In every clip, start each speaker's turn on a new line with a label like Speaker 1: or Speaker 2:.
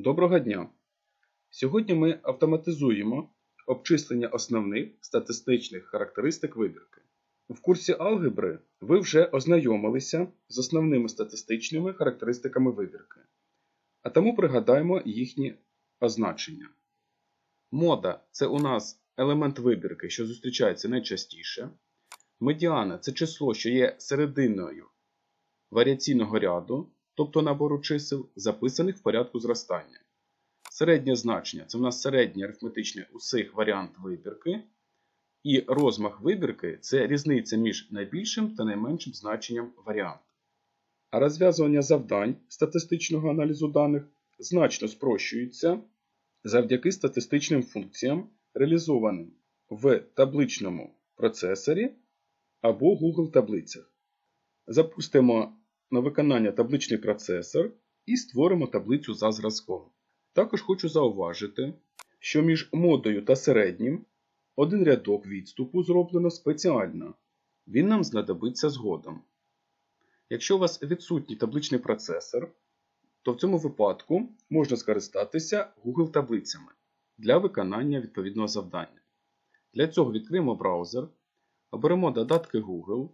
Speaker 1: Доброго дня! Сьогодні ми автоматизуємо обчислення основних статистичних характеристик вибірки. В курсі алгебри ви вже ознайомилися з основними статистичними характеристиками вибірки, а тому пригадаємо їхні означення. Мода це у нас елемент вибірки, що зустрічається найчастіше. Медіана це число, що є серединою варіаційного ряду, тобто набору чисел, записаних в порядку зростання. Середнє значення це в нас середнє арифметичне усіх варіант вибірки. І розмах вибірки це різниця між найбільшим та найменшим значенням варіанту. А розв'язування завдань статистичного аналізу даних значно спрощується завдяки статистичним функціям, реалізованим в табличному процесорі або Google таблицях. Запустимо на виконання табличний процесор і створимо таблицю за зразком. Також хочу зауважити, що між модою та середнім один рядок відступу зроблено спеціально. Він нам знадобиться згодом. Якщо у вас відсутній табличний процесор, то в цьому випадку можна скористатися Google таблицями для виконання відповідного завдання. Для цього відкриємо браузер, оберемо додатки Google,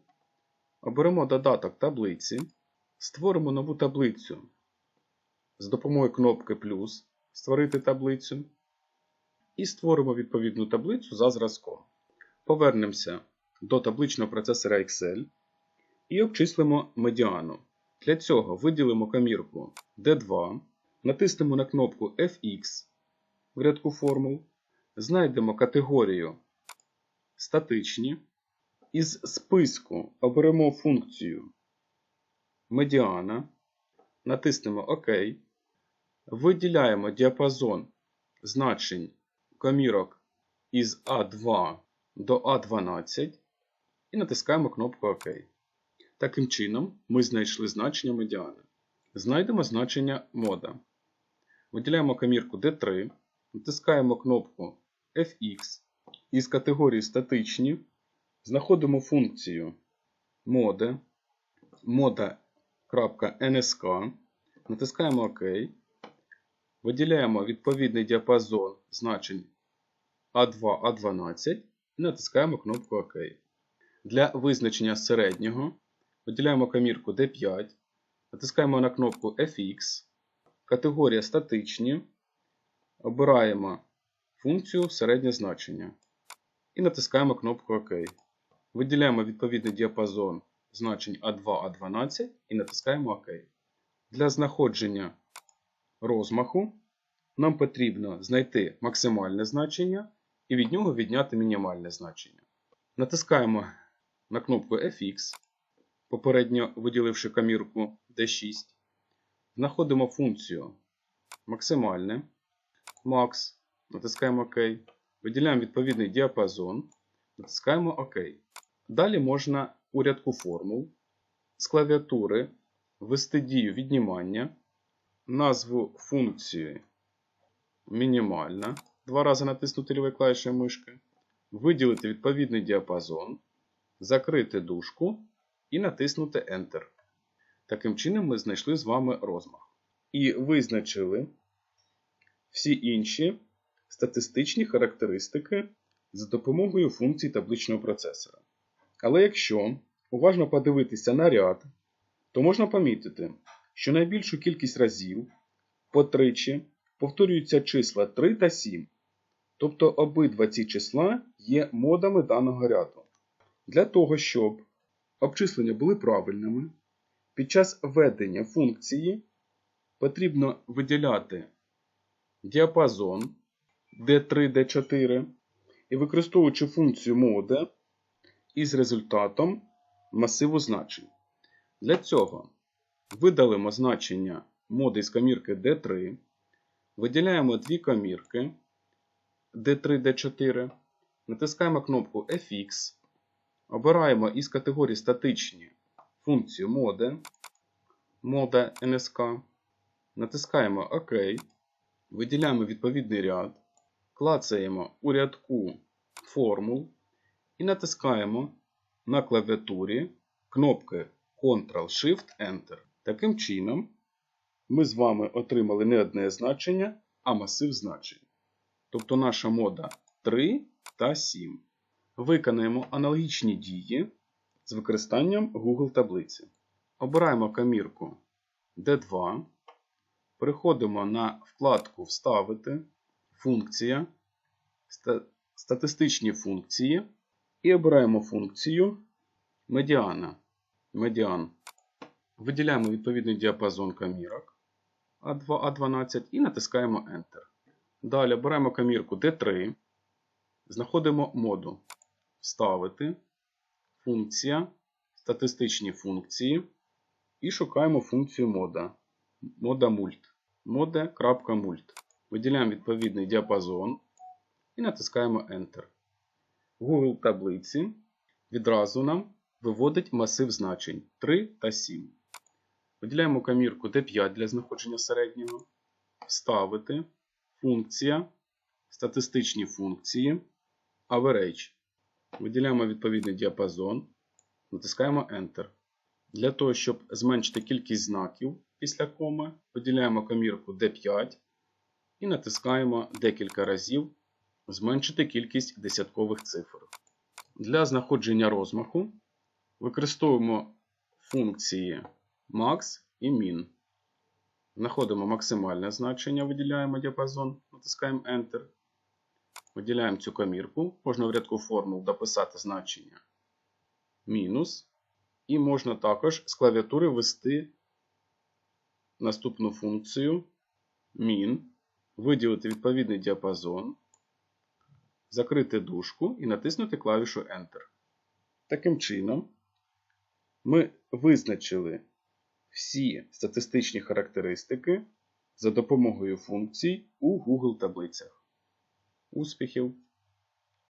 Speaker 1: оберемо додаток таблиці, створимо нову таблицю з допомогою кнопки плюс Створити таблицю. І створимо відповідну таблицю за зразком. Повернемося до табличного процесора Excel і обчислимо медіану. Для цього виділимо камірку D2, натиснемо на кнопку FX в рядку формул, знайдемо категорію Статичні. Із списку оберемо функцію медіана, натиснемо ОК. Виділяємо діапазон значень комірок із А2 до А12 і натискаємо кнопку ОК. Таким чином, ми знайшли значення медіани. Знайдемо значення мода. Виділяємо комірку D3, натискаємо кнопку FX. Із категорії статичні знаходимо функцію mode, moda.nsk, натискаємо ОК. Виділяємо відповідний діапазон значень А2, А12 і натискаємо кнопку ОК. Для визначення середнього виділяємо камірку D5, натискаємо на кнопку FX, категорія статичні, обираємо функцію середнє значення і натискаємо кнопку ОК. Виділяємо відповідний діапазон значень А2, А12 і натискаємо ОК. Для знаходження розмаху нам потрібно знайти максимальне значення і від нього відняти мінімальне значення. Натискаємо на кнопку FX, попередньо виділивши камірку D6. Знаходимо функцію максимальне, max, натискаємо ОК. Виділяємо відповідний діапазон, натискаємо ОК. Далі можна у рядку формул з клавіатури ввести дію віднімання назву функції мінімальна. Два рази натиснути лівою клавішою мишки, виділити відповідний діапазон, закрити дужку і натиснути Enter. Таким чином, ми знайшли з вами розмах. І визначили всі інші статистичні характеристики за допомогою функцій табличного процесора. Але якщо уважно подивитися на ряд, то можна помітити, що найбільшу кількість разів потричі повторюються числа 3 та 7. Тобто обидва ці числа є модами даного ряду. Для того, щоб обчислення були правильними, під час введення функції потрібно виділяти діапазон D3, D4 і використовуючи функцію мода із результатом масиву значень. Для цього видалимо значення моди з комірки D3, виділяємо дві комірки D3, D4, натискаємо кнопку FX, обираємо із категорії статичні функцію mode, мода NSK, натискаємо ОК, виділяємо відповідний ряд, клацаємо у рядку формул і натискаємо на клавіатурі кнопки Ctrl-Shift-Enter. Таким чином, ми з вами отримали не одне значення, а масив значень. Тобто наша мода 3 та 7. Виконаємо аналогічні дії з використанням Google таблиці. Обираємо камірку D2. Переходимо на вкладку Вставити, функція, статистичні функції і обираємо функцію медіана. Медіан. Виділяємо відповідний діапазон камірок А2, А12 і натискаємо Enter. Далі обираємо камірку D3, знаходимо моду Вставити, функція, статистичні функції і шукаємо функцію мода. Мода мульт. Mode.mult. Виділяємо відповідний діапазон і натискаємо Enter. Google таблиці відразу нам виводить масив значень 3 та 7. Виділяємо камірку D5 для знаходження середнього. Вставити. Функція. Статистичні функції. Average. Виділяємо відповідний діапазон. Натискаємо Enter. Для того, щоб зменшити кількість знаків після коми, виділяємо камірку D5 і натискаємо декілька разів зменшити кількість десяткових цифр. Для знаходження розмаху використовуємо функції max і min. Знаходимо максимальне значення, виділяємо діапазон, натискаємо Enter. Виділяємо цю камірку. Можна в рядку формул дописати значення мінус. І можна також з клавіатури ввести наступну функцію min, виділити відповідний діапазон, закрити дужку і натиснути клавішу Enter. Таким чином, ми визначили всі статистичні характеристики за допомогою функцій у Google таблицях. Успіхів!